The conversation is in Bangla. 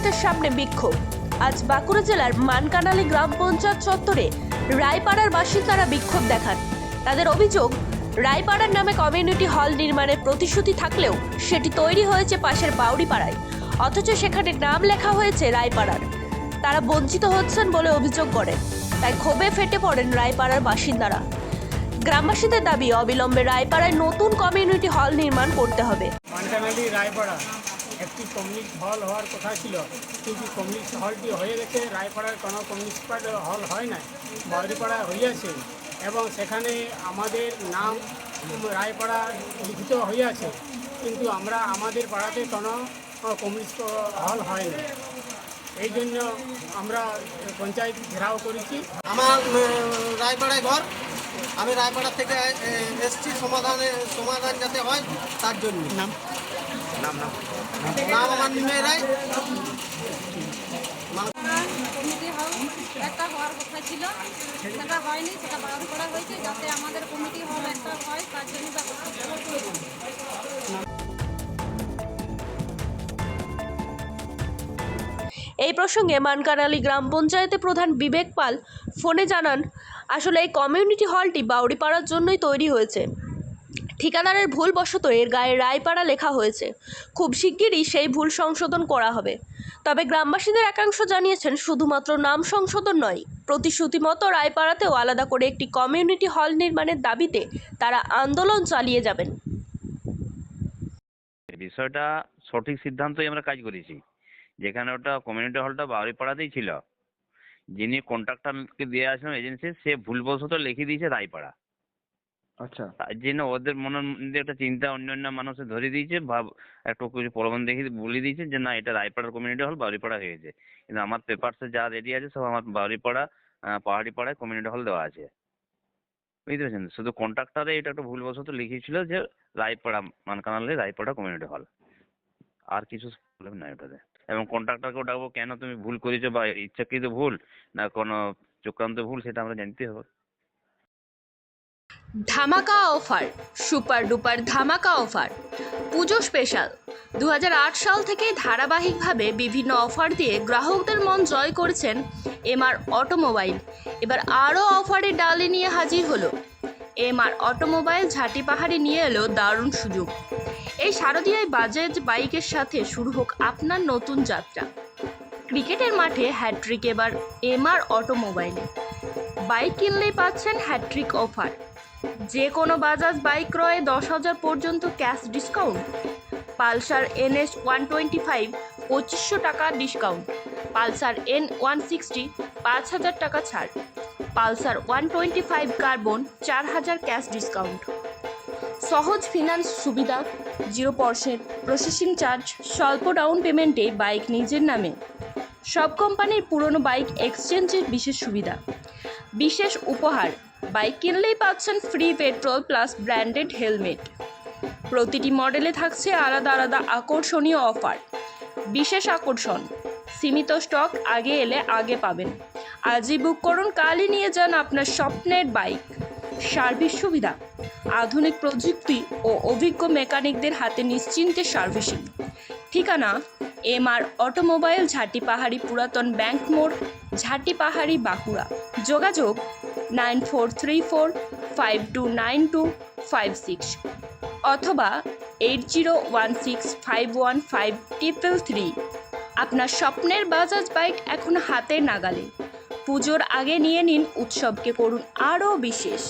পঞ্চায়েতের সামনে বিক্ষোভ। আজ বাঁকুড়া জেলার মানকানালি গ্রাম পঞ্চায়েত চত্বরে রায়পাড়ার বাসিন্দারা বিক্ষোভ দেখান। তাদের অভিযোগ, রায়পাড়ার নামে কমিউনিটি হল নির্মাণের প্রতিশ্রুতি থাকলেও সেটি তৈরি হয়েছে পাশের বাউড়িপাড়ায়। অথচ সেখানে নাম লেখা হয়েছে রায়পাড়ার। তারা বঞ্চিত হচ্ছেন বলে অভিযোগ করেন। তাই ক্ষোভে ফেটে পড়েন রায়পাড়ার বাসিন্দারা। গ্রামবাসীদের দাবি, অবিলম্বে রায়পাড়ায় নতুন কমিউনিটি হল নির্মাণ করতে হবে। রায়পাড়া। একটি কমিউনিস্ট হল হওয়ার কথা ছিল। কিন্তু কমিউনিস্ট হলটি হয়ে গেছে রায়পাড়ার কোনো কমিউনিস্ট পার্টি হল হয় না বাউরিপাড়া হইয়াছে। এবং সেখানে আমাদের নাম রায়পাড়া লিখিত হইয়াছে। কিন্তু আমরা আমাদের পাড়াতে কোনো কমিউনিস্ট হল হয় না এই জন্য আমরা পঞ্চায়েত ঘেরাও করেছি। আমার রায়পাড়ায় ঘর। আমি রায়পাড়া থেকে এসছি সমাধানে সমাধান যাতে হয় তার জন্য। নাম নাম। নাম আমার রায় একটা হওয়ার কথা ছিল। সেটা হয়নি সেটা বারণ করা হয়েছে যাতে আমাদের কমিটি হল একটা হয় তার জন্য ব্যবস্থা এই প্রসঙ্গে মানকানালি গ্রাম পঞ্চায়েতে প্রধান বিবেক পাল ফোনে জানান আসলে এই কমিউনিটি হলটি বাউড়িপাড়ার জন্যই তৈরি হয়েছে। ঠিকাদারের ভুলবশত এর গায়ে রায়পাড়া লেখা হয়েছে। খুব শিগগিরই সেই ভুল সংশোধন করা হবে। তবে গ্রামবাসীদের একাংশ জানিয়েছেন, শুধুমাত্র নাম সংশোধন নয়, প্রতিশ্রুতি মতো রায়পাড়াতেও আলাদা করে একটি কমিউনিটি হল নির্মাণের দাবিতে তারা আন্দোলন চালিয়ে যাবেন। বিষয়টা সঠিক সিদ্ধান্তই আমরা কাজ করেছি। যেখানে ওটা কমিউনিটি হলটা বাউরিপাড়াতেই ছিল। যিনি কন্ট্রাক্টরকে দিয়ে আসলাম এজেন্সি সে ভুলবশত লিখে দিয়েছে রায়পাড়া। আচ্ছা। তার জন্য ওদের মনের মধ্যে একটা চিন্তা অন্য অন্য মানুষে ধরে দিয়েছে ভাব একটু কিছু প্রলোভন দেখে বলে দিয়েছে যে না এটা রায়পাড়ার কমিউনিটি হল বাউরিপাড়া হয়েছে। কিন্তু আমার পেপারসে যা রেডি আছে সব আমার বাউরিপাড়া আহ, পাহাড়ি পাড়ায় কমিউনিটি হল দেওয়া আছে। বুঝতে পেরেছেন? শুধু কন্ট্রাক্টরে এটা একটা ভুলবশত লিখেছিল যে রায়পাড়া মানকানালে রায়পাড়া কমিউনিটি হল আর কিছু প্রবলেম নাই ওটাতে। এবং কন্ট্রাক্টরকেও ডাকবো কেন তুমি ভুল করেছ বা ইচ্ছাকৃত ভুল না কোনো চক্রান্ত ভুল সেটা আমরা জানতে হবে। ধামাকা অফার, সুপার ডুপার ধামাকা অফার। পুজো স্পেশাল। দু হাজার আট সাল থেকে ধারাবাহিকভাবে বিভিন্ন অফার দিয়ে গ্রাহকদের মন জয় করেছেন এমআর অটোমোবাইল। এবার আরও অফারের ডালে নিয়ে হাজির হলো। এমআর অটোমোবাইল ঝাঁটি পাহাড়ি নিয়ে এলো দারুণ সুযোগ। এই শারদীয়ায় বাজাজ বাইকের সাথে শুরু হোক আপনার নতুন যাত্রা। ক্রিকেটের মাঠে হ্যাট্রিক এবার এমআর অটোমোবাইলে। বাইক কিনলেই পাচ্ছেন হ্যাট্রিক অফার। যে কোনো বাজাজ বাইক ক্রয়ে দশ হাজার পর্যন্ত cash discount. Pulsar NS one twenty five পঁচিশশো টাকা discount. Pulsar N one sixty, পাঁচ হাজার টাকা ছাড়। Pulsar one twenty five carbon, চার হাজার ক্যাশ ডিসকাউন্ট। সহজ ফিনান্স সুবিধা, জিরো পার্সেন্ট প্রসেসিং চার্জ, স্বল্প ডাউন পেমেন্টে বাইক নিজের নামে। সব কোম্পানির পুরনো বাইক এক্সচেঞ্জের বিশেষ সুবিধা। বিশেষ উপহার বাইক কিনলেই পাচ্ছেন free petrol plus branded helmet প্রতিটি মডেলে থাকছে আলাদা আলাদা আকর্ষণীয় অফার বিশেষ আকর্ষণ, সীমিত স্টক আগে এলে আগে পাবেন। আজই বুক করুন, কালই নিয়ে যান আপনার স্বপ্নের বাইক সার্ভিস সুবিধা, আধুনিক প্রযুক্তি ও অভিজ্ঞ মেকানিকদের হাতে নিশ্চিন্তে সার্ভিসিং ঠিকানা এম আর অটোমোবাইল ঝাঁটি পাহাড়ি পুরাতন ব্যাংক মোড়, ঝাঁটি পাহাড়ি বাঁকুড়া। যোগাযোগ nine four three four five two nine two five six অথবা eight zero one six five one five triple three আপনার স্বপ্নের বাজাজ বাইক এখন হাতে নাগালে। পুজোর আগে নিয়ে নিন উৎসবকে করুন আরও বিশেষ।